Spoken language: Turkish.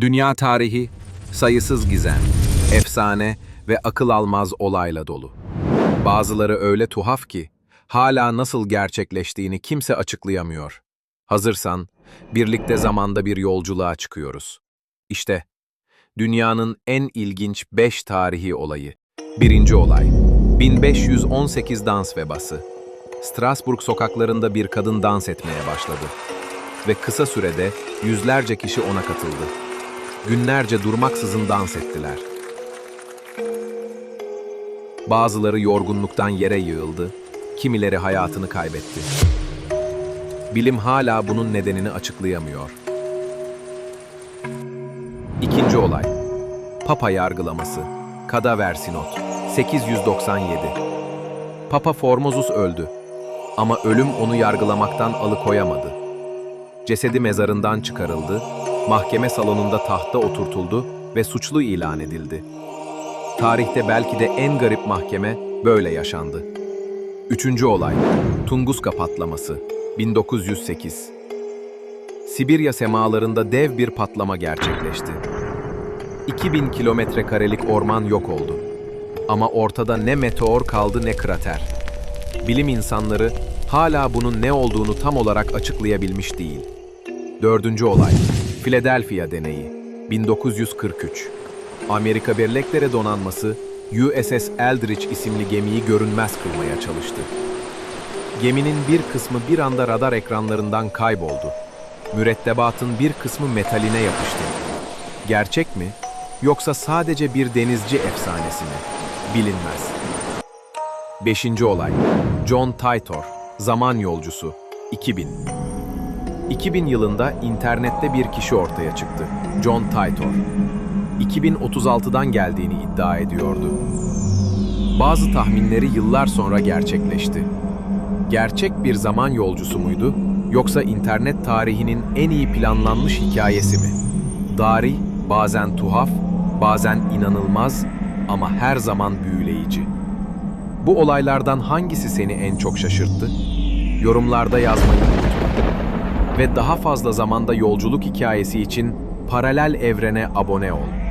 Dünya tarihi sayısız gizem, efsane ve akıl almaz olayla dolu. Bazıları öyle tuhaf ki hala nasıl gerçekleştiğini kimse açıklayamıyor. Hazırsan birlikte zamanda bir yolculuğa çıkıyoruz. İşte dünyanın en ilginç 5 tarihi olayı. Birinci olay 1518 dans vebası. Strasbourg sokaklarında bir kadın dans etmeye başladı ve kısa sürede yüzlerce kişi ona katıldı. Günlerce durmaksızın dans ettiler. Bazıları yorgunluktan yere yığıldı, kimileri hayatını kaybetti. Bilim hala bunun nedenini açıklayamıyor. İkinci olay. Papa yargılaması. Kadaver Sinot. 897. Papa Formosus öldü. Ama ölüm onu yargılamaktan alıkoyamadı. Cesedi mezarından çıkarıldı, mahkeme salonunda tahta oturtuldu ve suçlu ilan edildi. Tarihte belki de en garip mahkeme böyle yaşandı. Üçüncü olay, Tunguska patlaması, 1908. Sibirya semalarında dev bir patlama gerçekleşti. 2000 kilometre karelik orman yok oldu. Ama ortada ne meteor kaldı ne krater. Bilim insanları hala bunun ne olduğunu tam olarak açıklayabilmiş değil. Dördüncü olay, Philadelphia deneyi, 1943. Amerika Birlikleri Donanması, USS Eldridge isimli gemiyi görünmez kılmaya çalıştı. Geminin bir kısmı bir anda radar ekranlarından kayboldu. Mürettebatın bir kısmı metaline yapıştı. Gerçek mi? Yoksa sadece bir denizci efsanesi mi? Bilinmez. Beşinci olay. John Titor, Zaman Yolcusu, 2000. 2000 yılında internette bir kişi ortaya çıktı. John Titor. 2036'dan geldiğini iddia ediyordu. Bazı tahminleri yıllar sonra gerçekleşti. Gerçek bir zaman yolcusu muydu yoksa internet tarihinin en iyi planlanmış hikayesi mi? Dari bazen tuhaf, bazen inanılmaz ama her zaman büyüleyici. Bu olaylardan hangisi seni en çok şaşırttı? Yorumlarda yazmayı. Ve daha fazla zamanda yolculuk hikayesi için paralel evrene abone ol.